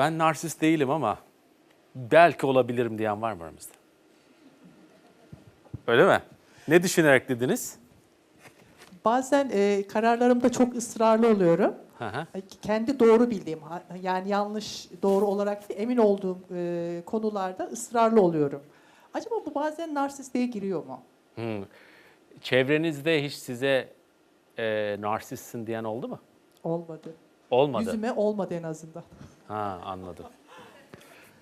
Ben narsist değilim ama belki olabilirim diyen var mı aramızda? Öyle mi? Ne düşünerek dediniz? Bazen e, kararlarımda çok ısrarlı oluyorum. E, Kendi doğru bildiğim, yani yanlış doğru olarak emin olduğum e, konularda ısrarlı oluyorum. Acaba bu bazen narsistliğe giriyor mu? Hı. Çevrenizde hiç size e, narsistsin diyen oldu mu? Olmadı. Olmadı. Yüzüme olmadı en azından. Ha anladım.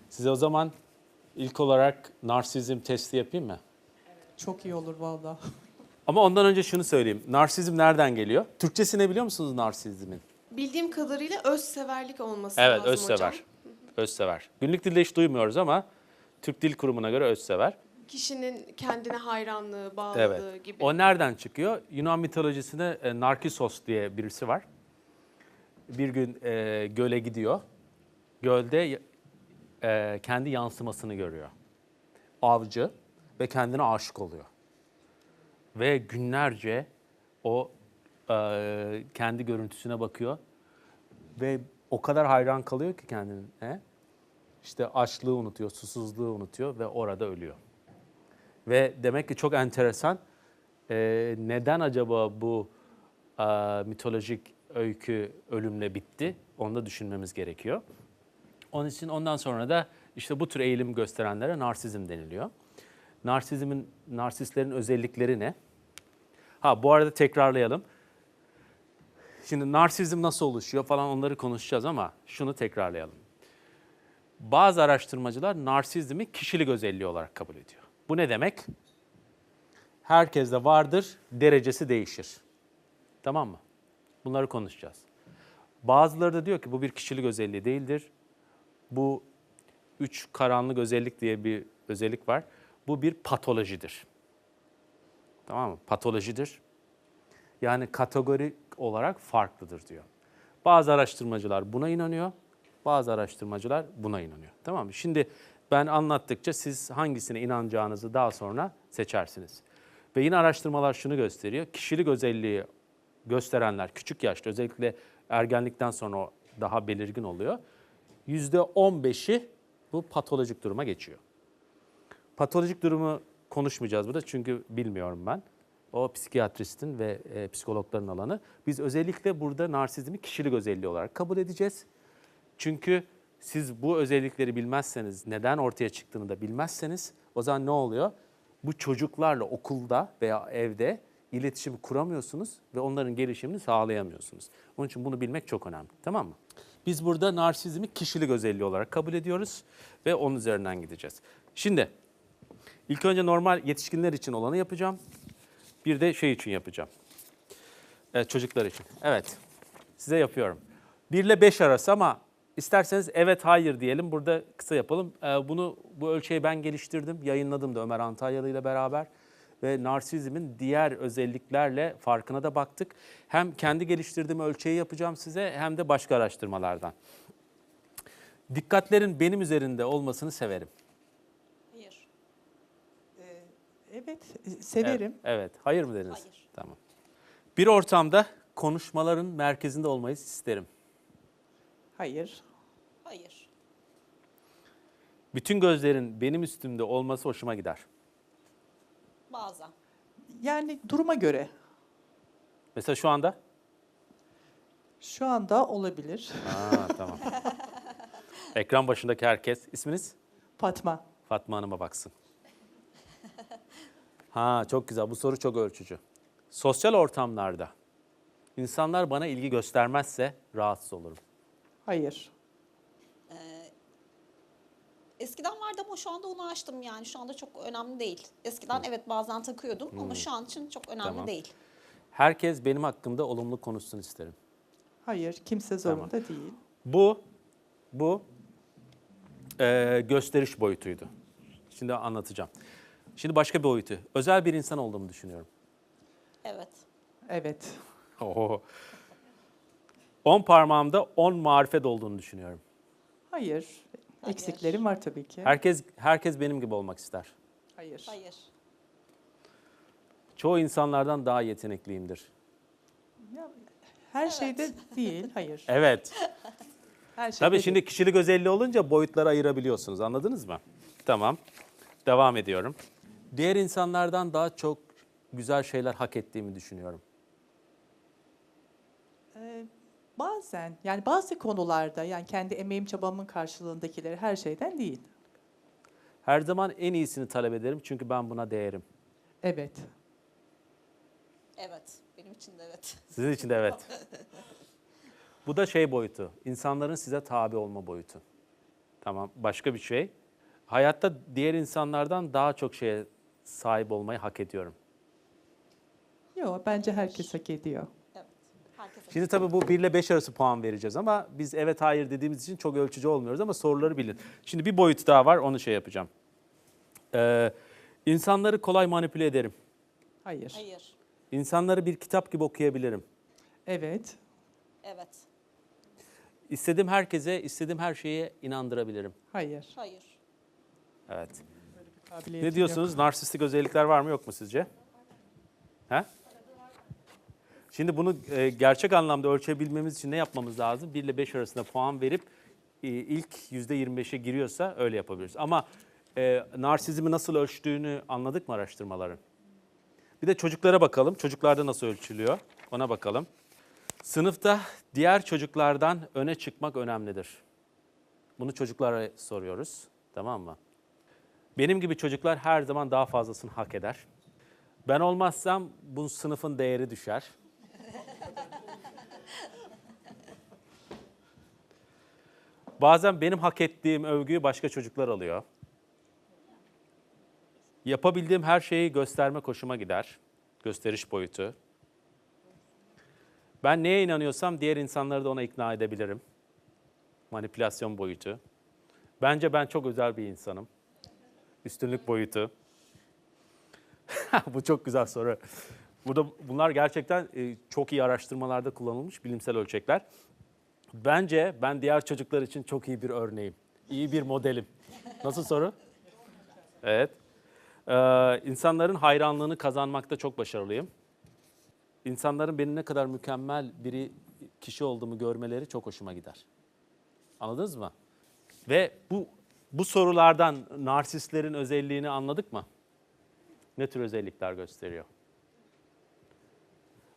Size o zaman ilk olarak narsizm testi yapayım mı? Çok iyi olur vallahi. Ama ondan önce şunu söyleyeyim. Narsizm nereden geliyor? Türkçesi ne biliyor musunuz narsizmin? Bildiğim kadarıyla özseverlik olması Evet, lazım özsever. hocam. Özsever. Günlük dilde hiç duymuyoruz ama Türk Dil Kurumu'na göre özsever. Kişinin kendine hayranlığı, bağlılığı Evet. gibi. O nereden çıkıyor? Yunan mitolojisinde e, Narkisos diye birisi var. Bir gün e, göle gidiyor. Gölde e, kendi yansımasını görüyor. Avcı ve kendine aşık oluyor. Ve günlerce o e, kendi görüntüsüne bakıyor ve o kadar hayran kalıyor ki kendine. İşte açlığı unutuyor, susuzluğu unutuyor ve orada ölüyor. Ve demek ki çok enteresan. Ee, neden acaba bu e, mitolojik öykü ölümle bitti? Onu da düşünmemiz gerekiyor. Onun için ondan sonra da işte bu tür eğilim gösterenlere narsizm deniliyor. Narsizmin, narsistlerin özellikleri ne? Ha bu arada tekrarlayalım. Şimdi narsizm nasıl oluşuyor falan onları konuşacağız ama şunu tekrarlayalım. Bazı araştırmacılar narsizmi kişilik özelliği olarak kabul ediyor. Bu ne demek? Herkeste vardır, derecesi değişir. Tamam mı? Bunları konuşacağız. Bazıları da diyor ki bu bir kişilik özelliği değildir. Bu üç karanlık özellik diye bir özellik var. Bu bir patolojidir. Tamam mı? Patolojidir. Yani kategori olarak farklıdır diyor. Bazı araştırmacılar buna inanıyor, bazı araştırmacılar buna inanıyor. Tamam mı? Şimdi ben anlattıkça siz hangisine inanacağınızı daha sonra seçersiniz. Ve yine araştırmalar şunu gösteriyor. Kişilik özelliği gösterenler küçük yaşta özellikle ergenlikten sonra daha belirgin oluyor. %15'i bu patolojik duruma geçiyor. Patolojik durumu konuşmayacağız burada çünkü bilmiyorum ben. O psikiyatristin ve e, psikologların alanı. Biz özellikle burada narsizmi kişilik özelliği olarak kabul edeceğiz. Çünkü siz bu özellikleri bilmezseniz, neden ortaya çıktığını da bilmezseniz o zaman ne oluyor? Bu çocuklarla okulda veya evde iletişim kuramıyorsunuz ve onların gelişimini sağlayamıyorsunuz. Onun için bunu bilmek çok önemli. Tamam mı? Biz burada narsizmi kişilik özelliği olarak kabul ediyoruz ve onun üzerinden gideceğiz. Şimdi ilk önce normal yetişkinler için olanı yapacağım. Bir de şey için yapacağım. Evet, çocuklar için. Evet. Size yapıyorum. 1 ile 5 arası ama isterseniz evet hayır diyelim. Burada kısa yapalım. Ee, bunu bu ölçeği ben geliştirdim. Yayınladım da Ömer Antalyalı ile beraber. Ve narsizmin diğer özelliklerle farkına da baktık. Hem kendi geliştirdiğim ölçeği yapacağım size hem de başka araştırmalardan. Dikkatlerin benim üzerinde olmasını severim. Hayır. Evet, e, severim. Evet, evet. Hayır mı dediniz? Hayır. Tamam. Bir ortamda konuşmaların merkezinde olmayı isterim. Hayır. Hayır. Bütün gözlerin benim üstümde olması hoşuma gider. Bazen. Yani duruma göre. Mesela şu anda? Şu anda olabilir. Aa, tamam. Ekran başındaki herkes. isminiz? Fatma. Fatma Hanım'a baksın. Ha çok güzel. Bu soru çok ölçücü. Sosyal ortamlarda insanlar bana ilgi göstermezse rahatsız olurum. Hayır. Eskiden vardı ama şu anda onu açtım yani. Şu anda çok önemli değil. Eskiden evet bazen takıyordum ama şu an için çok önemli Tamam. değil. Herkes benim hakkımda olumlu konuşsun isterim. Hayır. Kimse zorunda değil. Bu bu eee, gösteriş boyutuydu. Şimdi anlatacağım. Şimdi başka bir boyutu. Özel bir insan olduğumu düşünüyorum. Evet. Evet. Oho. 10 parmağımda 10 marifet olduğunu düşünüyorum. Hayır. Hayır. Eksiklerim var tabii ki. Herkes herkes benim gibi olmak ister. Hayır. Hayır. Çoğu insanlardan daha yetenekliyimdir. Ya, her şeyde değil. Hayır. Evet. Her şey Tabii belli. şimdi kişilik özelliği olunca boyutlara ayırabiliyorsunuz. Anladınız mı? Tamam. Devam ediyorum. Diğer insanlardan daha çok güzel şeyler hak ettiğimi düşünüyorum. Ee, bazen yani bazı konularda yani kendi emeğim çabamın karşılığındakileri her şeyden değil. Her zaman en iyisini talep ederim çünkü ben buna değerim. Evet. Evet. Benim için de evet. Sizin için de evet. Bu da şey boyutu. insanların size tabi olma boyutu. Tamam. Başka bir şey. Hayatta diğer insanlardan daha çok şeye sahip olmayı hak ediyorum. Yok bence herkes hak ediyor. Şimdi tabii bu 1 ile 5 arası puan vereceğiz ama biz evet hayır dediğimiz için çok ölçücü olmuyoruz ama soruları bilin. Şimdi bir boyut daha var onu şey yapacağım. Ee, insanları kolay manipüle ederim. Hayır. Hayır. İnsanları bir kitap gibi okuyabilirim. Evet. Evet. İstediğim herkese, istediğim her şeye inandırabilirim. Hayır. Hayır. Evet. Ne diyorsunuz? Narsistik özellikler var mı yok mu sizce? He? Şimdi bunu e, gerçek anlamda ölçebilmemiz için ne yapmamız lazım? 1 ile 5 arasında puan verip e, ilk %25'e giriyorsa öyle yapabiliriz. Ama e, narsizmi nasıl ölçtüğünü anladık mı araştırmaların? Bir de çocuklara bakalım. Çocuklarda nasıl ölçülüyor? Ona bakalım. Sınıfta diğer çocuklardan öne çıkmak önemlidir. Bunu çocuklara soruyoruz. Tamam mı? Benim gibi çocuklar her zaman daha fazlasını hak eder. Ben olmazsam bu sınıfın değeri düşer. Bazen benim hak ettiğim övgüyü başka çocuklar alıyor. Yapabildiğim her şeyi gösterme hoşuma gider. Gösteriş boyutu. Ben neye inanıyorsam diğer insanları da ona ikna edebilirim. Manipülasyon boyutu. Bence ben çok özel bir insanım. Üstünlük boyutu. Bu çok güzel soru. Burada bunlar gerçekten e, çok iyi araştırmalarda kullanılmış bilimsel ölçekler. Bence ben diğer çocuklar için çok iyi bir örneğim. İyi bir modelim. Nasıl soru? Evet. Ee, insanların hayranlığını kazanmakta çok başarılıyım. İnsanların benim ne kadar mükemmel biri kişi olduğumu görmeleri çok hoşuma gider. Anladınız mı? Ve bu bu sorulardan narsistlerin özelliğini anladık mı? Ne tür özellikler gösteriyor?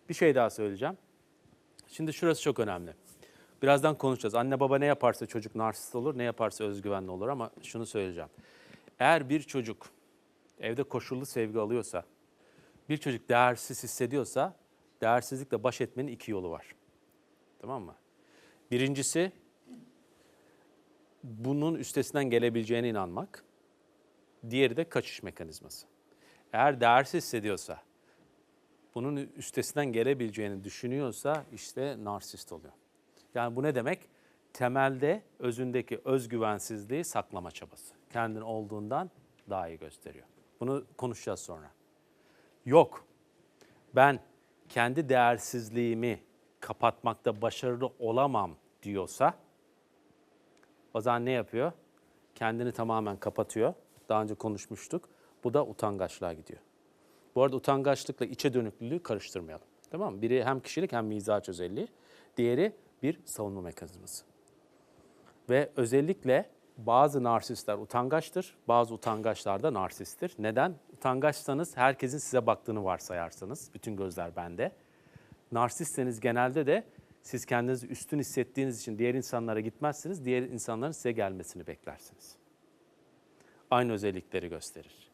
Bir şey daha söyleyeceğim. Şimdi şurası çok önemli. Birazdan konuşacağız. Anne baba ne yaparsa çocuk narsist olur, ne yaparsa özgüvenli olur ama şunu söyleyeceğim. Eğer bir çocuk evde koşullu sevgi alıyorsa, bir çocuk değersiz hissediyorsa, değersizlikle baş etmenin iki yolu var. Tamam mı? Birincisi bunun üstesinden gelebileceğine inanmak. Diğeri de kaçış mekanizması. Eğer değersiz hissediyorsa, bunun üstesinden gelebileceğini düşünüyorsa işte narsist oluyor. Yani bu ne demek? Temelde özündeki özgüvensizliği saklama çabası. Kendini olduğundan daha iyi gösteriyor. Bunu konuşacağız sonra. Yok. Ben kendi değersizliğimi kapatmakta başarılı olamam diyorsa o zaman ne yapıyor? Kendini tamamen kapatıyor. Daha önce konuşmuştuk. Bu da utangaçlığa gidiyor. Bu arada utangaçlıkla içe dönüklülüğü karıştırmayalım. Tamam mı? Biri hem kişilik hem mizaç özelliği. Diğeri bir savunma mekanizması. Ve özellikle bazı narsistler utangaçtır, bazı utangaçlar da narsisttir. Neden? Utangaçsanız herkesin size baktığını varsayarsanız, bütün gözler bende. Narsistseniz genelde de siz kendinizi üstün hissettiğiniz için diğer insanlara gitmezsiniz, diğer insanların size gelmesini beklersiniz. Aynı özellikleri gösterir.